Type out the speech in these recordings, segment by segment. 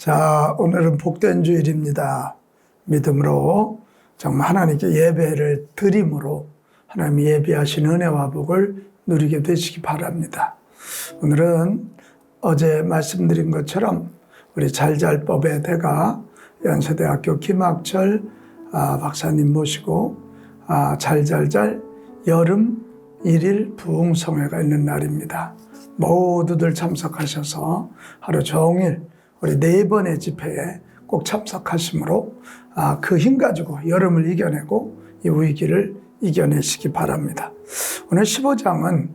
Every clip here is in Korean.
자, 오늘은 복된 주일입니다. 믿음으로 정말 하나님께 예배를 드림으로 하나님 예비하신 은혜와 복을 누리게 되시기 바랍니다. 오늘은 어제 말씀드린 것처럼 우리 잘잘법의 대가 연세대학교 김학철 아, 박사님 모시고 아, 잘잘잘 여름 일일 부흥성회가 있는 날입니다. 모두들 참석하셔서 하루 종일 우리 네 번의 집회에 꼭 참석하시므로 아, 그힘 가지고 여름을 이겨내고 이 위기를 이겨내시기 바랍니다. 오늘 15장은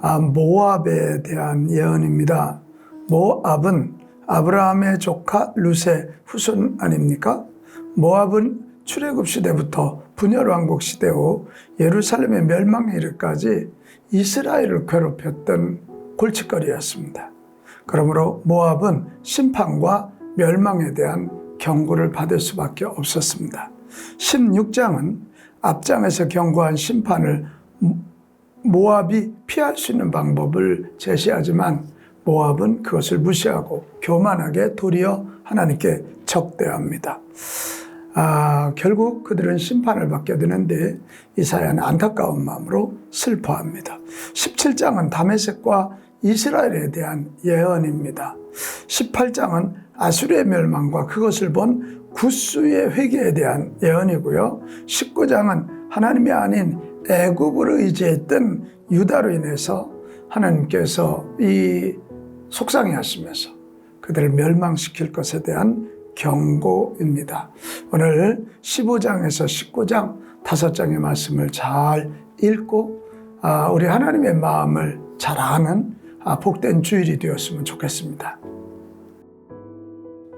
아, 모압에 대한 예언입니다. 모압은 아브라함의 조카 루세 후손 아닙니까? 모압은 출애굽 시대부터 분열 왕국 시대 후 예루살렘의 멸망에 이르까지 이스라엘을 괴롭혔던 골칫거리였습니다. 그러므로 모압은 심판과 멸망에 대한 경고를 받을 수밖에 없었습니다. 16장은 앞장에서 경고한 심판을 모압이 피할 수 있는 방법을 제시하지만 모압은 그것을 무시하고 교만하게 도리어 하나님께 적대합니다. 아, 결국 그들은 심판을 받게 되는데 이사야는 안타까운 마음으로 슬퍼합니다. 17장은 다메섹과 이스라엘에 대한 예언입니다. 18장은 아수르의 멸망과 그것을 본 구스의 회개에 대한 예언이고요. 19장은 하나님이 아닌 애굽을 의지했던 유다로 인해서 하나님께서 이 속상해 하시면서 그들을 멸망시킬 것에 대한 경고입니다. 오늘 15장에서 19장 다섯 장의 말씀을 잘 읽고 아, 우리 하나님의 마음을 잘 아는 아, 복된 주일이 되었으면 좋겠습니다.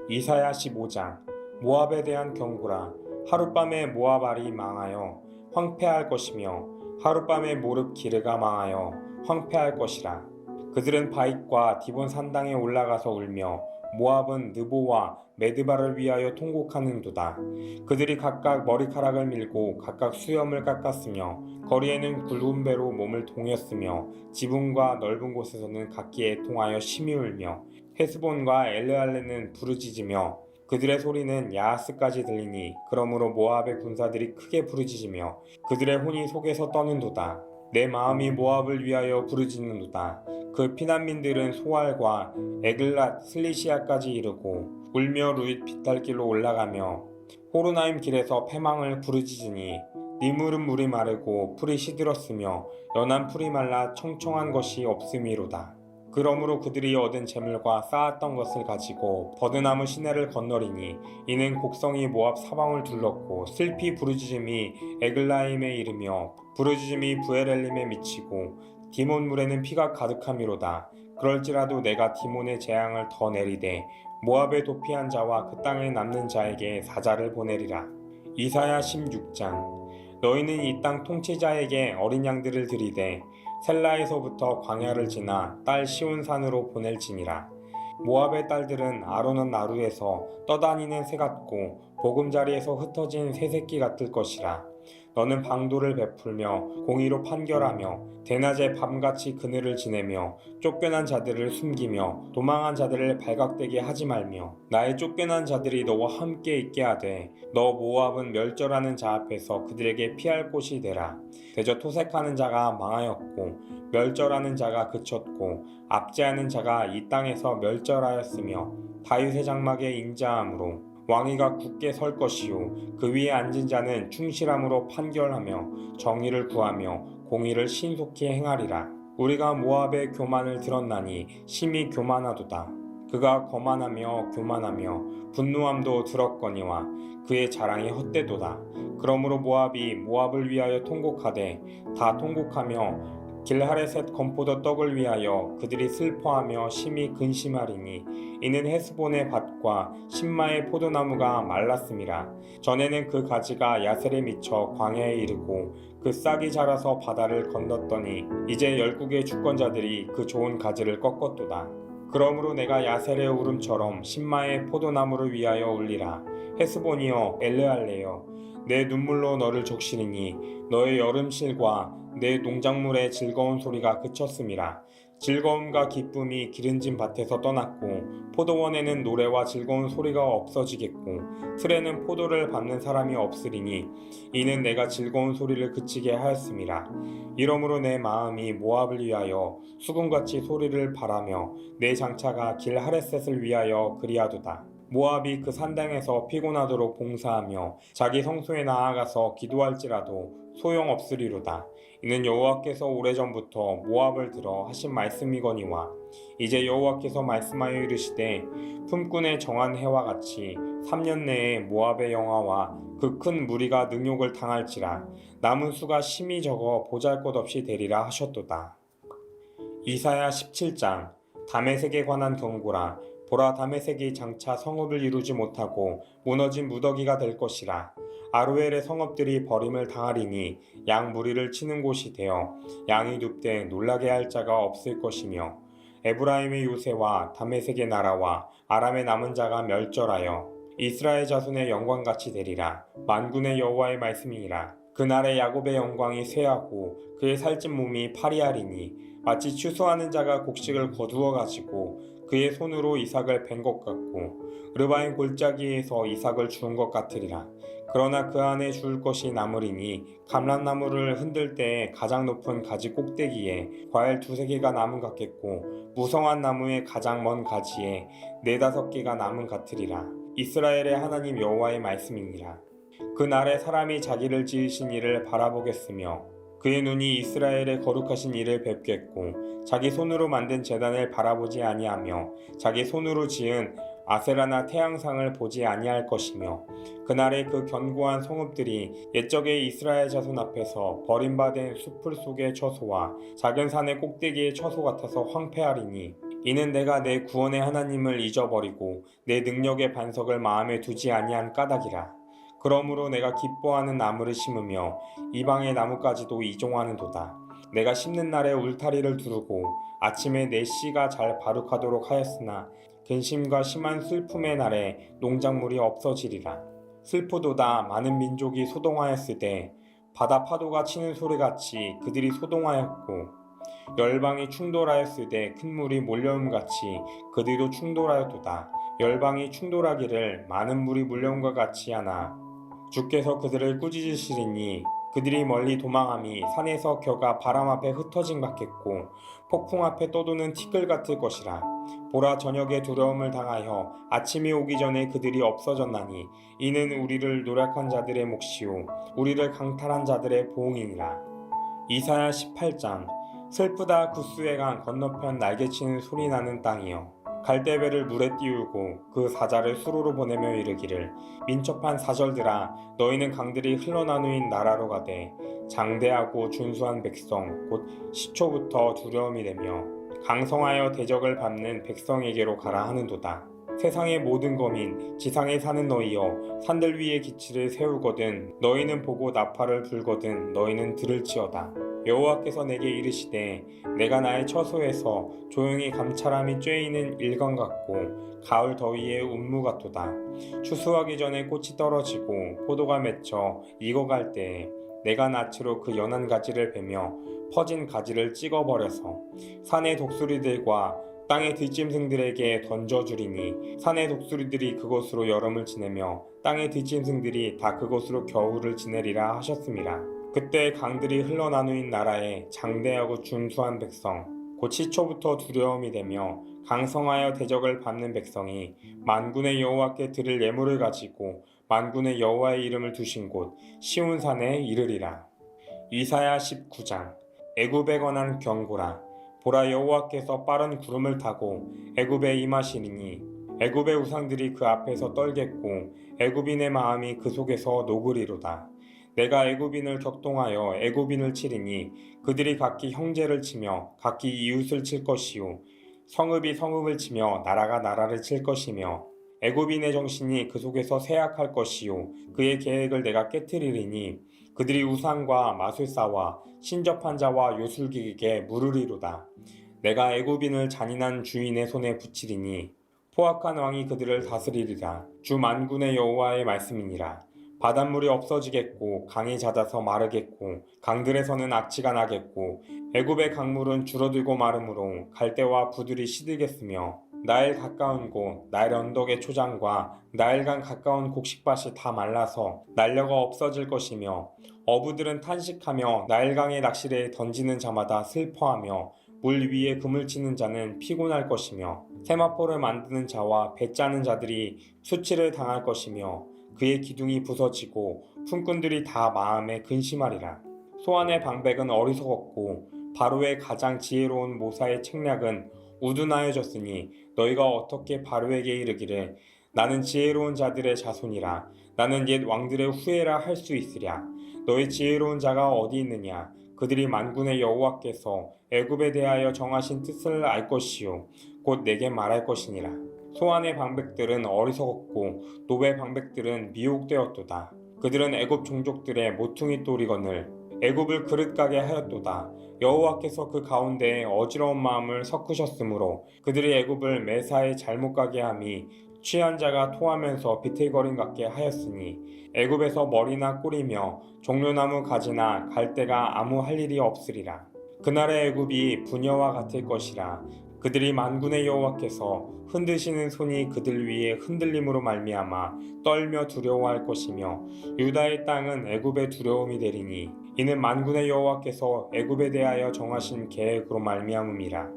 이사야 15장 모압에 대한 경고라 하룻밤에 모압알이 망하여 황폐할 것이며 하룻밤에 모릅 기르가 망하여 황폐할 것이라 그들은 바익과 디본 산당에 올라가서 울며 모압은 느보와 메드바를 위하여 통곡하는도다. 그들이 각각 머리카락을 밀고 각각 수염을 깎았으며 거리에는 굵은 배로 몸을 동였으며 지붕과 넓은 곳에서는 각기에 통하여 심히 울며 헤스본과 엘르알레는 부르짖으며 그들의 소리는 야하스까지 들리니 그러므로 모압의 군사들이 크게 부르짖으며 그들의 혼이 속에서 떠는도다. 내 마음이 모압을 위하여 부르짖는도다. 그 피난민들은 소알과 에글랏 슬리시아까지 이르고 울며 루잇 비탈길로 올라가며 호르나임 길에서 패망을 부르짖으니 니물은 물이 마르고 풀이 시들었으며 연한 풀이 말라 청청한 것이 없음이로다. 그러므로 그들이 얻은 재물과 쌓았던 것을 가지고 버드나무 시내를 건너리니 이는 곡성이 모압 사방을 둘렀고 슬피 부르짖음이 에글라임에 이르며 부르짖음이 부에렐림에 미치고 디몬 물에는 피가 가득함이로다. 그럴지라도 내가 디몬의 재앙을 더 내리되 모압에 도피한 자와 그 땅에 남는 자에게 사자를 보내리라. 이사야 16장 너희는 이 땅 통치자에게 어린 양들을 들이되 셀라에서부터 광야를 지나 딸 시온산으로 보낼지니라. 모압의 딸들은 아론은 나루에서 떠다니는 새 같고 보금자리에서 흩어진 새 새끼 같을 것이라. 너는 방도를 베풀며 공의로 판결하며 대낮에 밤같이 그늘을 지내며 쫓겨난 자들을 숨기며 도망한 자들을 발각되게 하지 말며 나의 쫓겨난 자들이 너와 함께 있게 하되 너 모압은 멸절하는 자 앞에서 그들에게 피할 곳이 되라. 대저 토색하는 자가 망하였고 멸절하는 자가 그쳤고 압제하는 자가 이 땅에서 멸절하였으며 다윗의 장막에 인자함으로 왕위가 굳게 설 것이요. 그 위에 앉은 자는 충실함으로 판결하며 정의를 구하며 공의를 신속히 행하리라. 우리가 모압의 교만을 들었나니 심히 교만하도다. 그가 거만하며 교만하며 분노함도 들었거니와 그의 자랑이 헛되도다. 그러므로 모압이 모압을 위하여 통곡하되 다 통곡하며 길하레셋 건포도 떡을 위하여 그들이 슬퍼하며 심히 근심하리니 이는 헤스본의 밭과 신마의 포도나무가 말랐음이라. 전에는 그 가지가 야셀에 미쳐 광야에 이르고 그 싹이 자라서 바다를 건넜더니 이제 열국의 주권자들이 그 좋은 가지를 꺾었도다. 그러므로 내가 야셀의 울음처럼 신마의 포도나무를 위하여 울리라. 헤스본이여 엘르알레여 내 눈물로 너를 적시리니 너의 여름실과 내 농작물의 즐거운 소리가 그쳤음이라 즐거움과 기쁨이 기른진 밭에서 떠났고 포도원에는 노래와 즐거운 소리가 없어지겠고 틀에는 포도를 밟는 사람이 없으리니 이는 내가 즐거운 소리를 그치게 하였음이라 이러므로 내 마음이 모압을 위하여 수금같이 소리를 바라며 내 장차가 길 하레셋을 위하여 그리하도다 모압이 그 산당에서 피곤하도록 봉사하며 자기 성소에 나아가서 기도할지라도 소용없으리로다 이는 여호와께서 오래전부터 모압을 들어 하신 말씀이거니와 이제 여호와께서 말씀하여 이르시되 품꾼의 정한 해와 같이 3년 내에 모압의 영화와 그 큰 무리가 능욕을 당할지라 남은 수가 심히 적어 보잘것없이 되리라 하셨도다. 이사야 17장 다메섹에 관한 경고라 보라 다메섹이 장차 성읍을 이루지 못하고 무너진 무더기가 될 것이라. 아루엘의 성읍들이 버림을 당하리니 양 무리를 치는 곳이 되어 양이 눕되 놀라게 할 자가 없을 것이며 에브라임의 요새와 다메섹의 나라와 아람의 남은 자가 멸절하여 이스라엘 자손의 영광같이 되리라. 만군의 여호와의 말씀이니라. 그날의 야곱의 영광이 쇠하고 그의 살찐 몸이 파리하리니 마치 추수하는 자가 곡식을 거두어 가지고 그의 손으로 이삭을 벤것 같고 르바인 골짜기에서 이삭을 주운 것 같으리라. 그러나 그 안에 주울 것이 남으리니 감람나무를 흔들 때에 가장 높은 가지 꼭대기에 과일 두세 개가 남은 같겠고 무성한 나무의 가장 먼 가지에 네다섯 개가 남은 같으리라. 이스라엘의 하나님 여호와의 말씀이니라. 그 날에 사람이 자기를 지으신 이를 바라보겠으며 그의 눈이 이스라엘의 거룩하신 이를 뵙겠고 자기 손으로 만든 제단을 바라보지 아니하며 자기 손으로 지은 아세라나 태양상을 보지 아니할 것이며 그날에 그 견고한 성읍들이 옛적의 이스라엘 자손 앞에서 버림받은 수풀 속의 처소와 작은 산의 꼭대기의 처소 같아서 황폐하리니 이는 내가 내 구원의 하나님을 잊어버리고 내 능력의 반석을 마음에 두지 아니한 까닭이라 그러므로 내가 기뻐하는 나무를 심으며 이방의 나무까지도 이종하는도다 내가 심는 날에 울타리를 두르고 아침에 내 씨가 잘 바룩하도록 하였으나 근심과 심한 슬픔의 날에 농작물이 없어지리라. 슬프도다 많은 민족이 소동하였을 때 바다 파도가 치는 소리같이 그들이 소동하였고 열방이 충돌하였을 때 큰 물이 몰려옴 같이 그들도 충돌하였도다. 열방이 충돌하기를 많은 물이 몰려옴과 같이 하나 주께서 그들을 꾸짖으시리니 그들이 멀리 도망함이 산에서 겨가 바람 앞에 흩어진 같겠고 폭풍 앞에 떠도는 티끌 같을 것이라. 보라 저녁에 두려움을 당하여 아침이 오기 전에 그들이 없어졌나니 이는 우리를 노력한 자들의 몫이요 우리를 강탈한 자들의 보응이니라. 이사야 18장. 슬프다 구스의 강 건너편 날개치는 소리 나는 땅이여 갈대배를 물에 띄우고 그 사자를 수로로 보내며 이르기를 민첩한 사절들아 너희는 강들이 흘러나누인 나라로 가되 장대하고 준수한 백성 곧 시초부터 두려움이 되며 강성하여 대적을 밟는 백성에게로 가라 하는도다. 세상의 모든 거민 지상에 사는 너희여 산들 위에 기치를 세우거든 너희는 보고 나팔을 불거든 너희는 들을지어다. 여호와께서 내게 이르시되 내가 나의 처소에서 조용히 감찰함이 쬐이는 일광 같고 가을 더위의 운무 같도다. 추수하기 전에 꽃이 떨어지고 포도가 맺혀 익어갈 때에 내가 낯으로 그 연한 가지를 베며 퍼진 가지를 찍어버려서 산의 독수리들과 땅의 들짐승들에게 던져주리니 산의 독수리들이 그곳으로 여름을 지내며 땅의 들짐승들이 다 그곳으로 겨울을 지내리라 하셨습니다. 그때 강들이 흘러나누인 나라에 장대하고 준수한 백성 곧 시초부터 두려움이 되며 강성하여 대적을 밟는 백성이 만군의 여호와께 드릴 예물을 가지고 만군의 여호와의 이름을 두신 곳 시온산에 이르리라. 이사야 19장 애굽에 관한 경고라 보라 여호와께서 빠른 구름을 타고 애굽에 임하시리니 애굽의 우상들이 그 앞에서 떨겠고 애굽인의 마음이 그 속에서 녹으리로다. 내가 애굽인을 격동하여 애굽인을 치리니 그들이 각기 형제를 치며 각기 이웃을 칠 것이요. 성읍이 성읍을 치며 나라가 나라를 칠 것이며 애굽인의 정신이 그 속에서 쇠약할 것이요. 그의 계획을 내가 깨뜨리리니 그들이 우상과 마술사와 신접한 자와 요술기에게 물으리로다. 내가 애굽인을 잔인한 주인의 손에 붙이리니 포악한 왕이 그들을 다스리리라. 주 만군의 여호와의 말씀이니라 바닷물이 없어지겠고 강이 잦아서 마르겠고 강들에서는 악취가 나겠고 애굽의 강물은 줄어들고 마르므로 갈대와 부들이 시들겠으며 나일 가까운 곳 나일 언덕의 초장과 나일강 가까운 곡식밭이 다 말라서 날려가 없어질 것이며 어부들은 탄식하며 나일강의 낚시를 던지는 자마다 슬퍼하며 물 위에 금을 치는 자는 피곤할 것이며 세마포를 만드는 자와 배 짜는 자들이 수치를 당할 것이며 그의 기둥이 부서지고 품꾼들이 다 마음에 근심하리라. 소안의 방백은 어리석었고 바로의 가장 지혜로운 모사의 책략은 우둔하여졌으니 너희가 어떻게 바로에게 이르기를? 나는 지혜로운 자들의 자손이라. 나는 옛 왕들의 후예라 할 수 있으랴. 너희 지혜로운 자가 어디 있느냐? 그들이 만군의 여호와께서 애굽에 대하여 정하신 뜻을 알 것이요. 곧 내게 말할 것이니라 소안의 방백들은 어리석었고 노베 방백들은 미혹되었도다. 그들은 애굽 종족들의 모퉁이 또리건을 애굽을 그릇가게 하였도다. 여호와께서 그 가운데에 어지러운 마음을 섞으셨으므로 그들이 애굽을 매사에 잘못 가게 함이 취한 자가 토하면서 비틀거림 같게 하였으니 애굽에서 머리나 꿀이며 종려나무 가지나 갈대가 아무 할 일이 없으리라. 그날의 애굽이 부녀와 같을 것이라 그들이 만군의 여호와께서 흔드시는 손이 그들 위에 흔들림으로 말미암아 떨며 두려워할 것이며 유다의 땅은 애굽의 두려움이 되리니 이는 만군의 여호와께서 애굽에 대하여 정하신 계획으로 말미암음이라.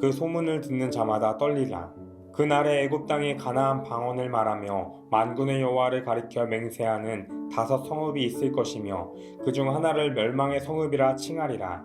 그 소문을 듣는 자마다 떨리라. 그 날에 애굽 땅에 가나안 방언을 말하며 만군의 여호와를 가리켜 맹세하는 다섯 성읍이 있을 것이며 그 중 하나를 멸망의 성읍이라 칭하리라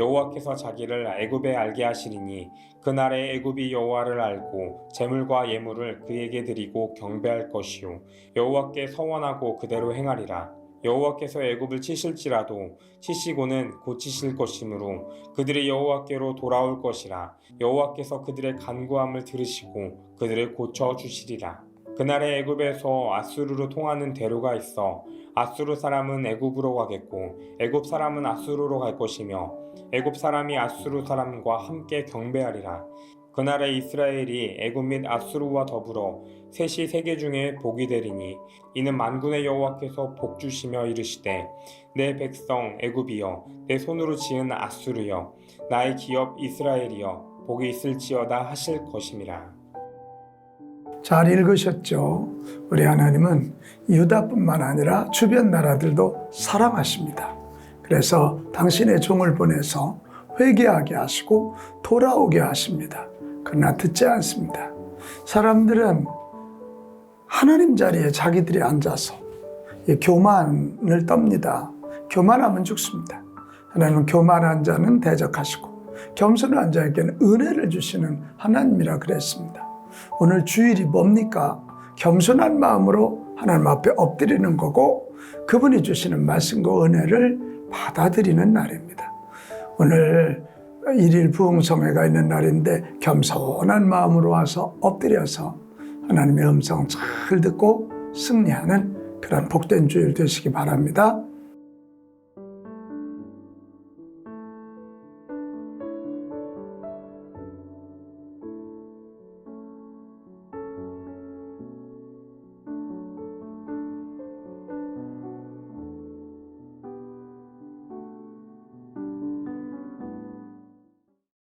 여호와께서 자기를 애굽에 알게 하시리니 그날에 애굽이 여호와를 알고 재물과 예물을 그에게 드리고 경배할 것이요. 여호와께 서원하고 그대로 행하리라. 여호와께서 애굽을 치실지라도 치시고는 고치실 것이므로 그들이 여호와께로 돌아올 것이라. 여호와께서 그들의 간구함을 들으시고 그들을 고쳐 주시리라. 그날에 애굽에서 아수르로 통하는 대로가 있어 아수르 사람은 애굽으로 가겠고 애굽 사람은 아수르로 갈 것이며 애굽 사람이 아수르 사람과 함께 경배하리라. 그날에 이스라엘이 애굽 및 아수르와 더불어 셋이 세계 중에 복이 되리니 이는 만군의 여호와께서 복 주시며 이르시되 내 백성 애굽이여 내 손으로 지은 아수르여 나의 기업 이스라엘이여 복이 있을지어다 하실 것임이라. 잘 읽으셨죠? 우리 하나님은 유다뿐만 아니라 주변 나라들도 사랑하십니다. 그래서 당신의 종을 보내서 회개하게 하시고 돌아오게 하십니다. 그러나 듣지 않습니다. 사람들은 하나님 자리에 자기들이 앉아서 이 교만을 떱니다. 교만하면 죽습니다. 하나님은 교만한 자는 대적하시고 겸손한 자에게는 은혜를 주시는 하나님이라 그랬습니다. 오늘 주일이 뭡니까? 겸손한 마음으로 하나님 앞에 엎드리는 거고 그분이 주시는 말씀과 은혜를 받아들이는 날입니다. 오늘 일일 부흥성회가 있는 날인데 겸손한 마음으로 와서 엎드려서 하나님의 음성 잘 듣고 승리하는 그런 복된 주일 되시기 바랍니다.